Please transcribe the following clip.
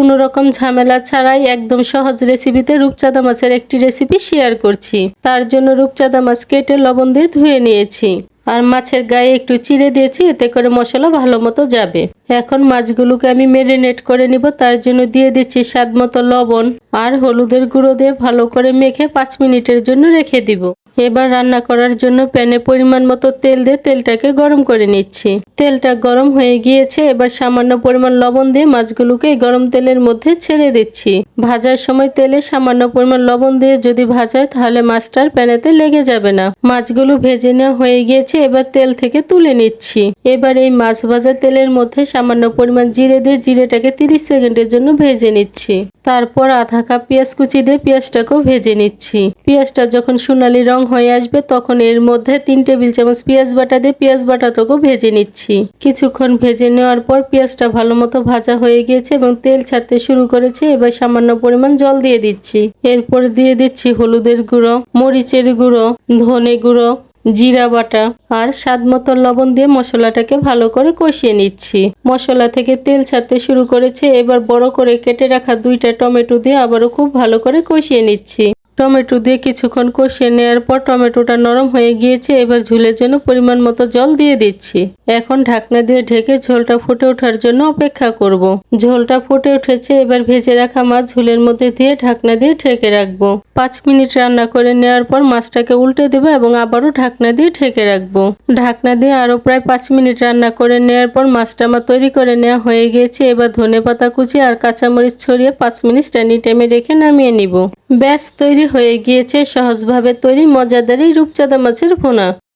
কোনো রকম ঝামেলা ছাড়াই একদম সহজ রেসিপিতে রূপচাঁদা মাছের একটি রেসিপি শেয়ার করছি। তার জন্য রূপচাঁদা মাছ কেটে লবণ দিয়ে ধুয়ে নিয়েছি। আর মাছের গায়ে একটু চিড়ে দিয়েছি, এতে করে মশলা ভালো মতো যাবে। এখন মাছগুলোকে আমি মেরিনেট করে নিব, তার জন্য দিয়ে দিচ্ছি স্বাদ মতো লবণ। আর হলুদের গুঁড়ো দিয়ে ভালো করে মেখে পাঁচ মিনিটের জন্য রেখে দিব। এবার রান্না করার জন্য প্যানে পরিমাণ মতো তেল দিয়ে তেলটাকে গরম করে নিচ্ছি। তেলটা গরম হয়ে গিয়েছে, এবার সামান্য পরিমাণ লবণ দিয়ে মাছগুলোকে গরম তেলের মধ্যে ছেড়ে দিচ্ছি। ভাজার সময় তেলে সামান্য পরিমাণ লবণ দিয়ে যদি ভাজায়, তাহলে মাছটার প্যানেতে লেগে যাবে না। মাছগুলো ভেজে নেওয়া হয়ে গিয়েছে, এবার তেল থেকে তুলে নিচ্ছি। এবার এই মাছ ভাজা তেলের মধ্যে সামান্য পরিমাণ জিরে দিয়ে জিরেটাকে তিরিশ সেকেন্ডের জন্য ভেজে নিচ্ছি। তারপর আধা কাপ পেঁয়াজ কুচি দিয়ে পেঁয়াজটাকেও ভেজে নিচ্ছি। পেঁয়াজটা যখন সোনালি রং হয়ে আসবে, তখন এর মধ্যে তিন টেবিল চামচ পেঁয়াজ বাটা দিয়ে পেঁয়াজ বাটাটাকেও ভেজে নিচ্ছি। কিছুক্ষণ ভেজে নেওয়ার পর পেঁয়াজটা ভালো মতো ভাজা হয়ে গিয়েছে এবং তেল ছাড়তে শুরু করেছে। এবার সামান্য পরিমাণ জল দিয়ে দিচ্ছি। এরপর দিয়ে দিচ্ছি হলুদের গুঁড়ো, মরিচের গুঁড়ো, ধনে গুঁড়ো জিরা বাটা আর স্বাদ মতো লবণ দিয়ে মশলাটাকে ভালো করে কষিয়ে নিচ্ছি। মশলা থেকে তেল ছাড়তে শুরু করেছে, এবার বড় করে কেটে রাখা দুইটা টমেটো দিয়ে আবারও খুব ভালো করে কষিয়ে নিচ্ছি। টমেটো দিয়ে কিছুক্ষণ কষিয়ে নেওয়ার পর টমেটোটা নরম হয়ে গিয়েছে। এবার ঝুলের জন্য পরিমাণ মতো জল দিয়ে দিচ্ছি। এখন ঢাকনা দিয়ে ঢেকে ঝোলটা ফুটে ওঠার জন্য অপেক্ষা করব। ঝোলটা ফুটে উঠেছে, এবার ভেজে রাখা মাছ ঝোলের মধ্যে দিয়ে ঢাকনা দিয়ে ঢেকে রাখব। পাঁচ মিনিট রান্না করে নেওয়ার পর মাছটাকে উল্টে দেবো এবং আবারও ঢাকনা দিয়ে ঢেকে রাখব। ঢাকনা দিয়ে আরও প্রায় পাঁচ মিনিট রান্না করে নেওয়ার পর মাছটা আমার তৈরি করে নেওয়া হয়ে গিয়েছে। এবার ধনে পাতা কুচি আর কাঁচামরিচ ছড়িয়ে পাঁচ মিনিট স্ট্যান্ডিং টাইমে রেখে নামিয়ে নিব। ব্যাস তৈরি হয়ে গিয়েছে সহজভাবে তৈরি মজাদারি রূপচাঁদা মাছের ভুনা।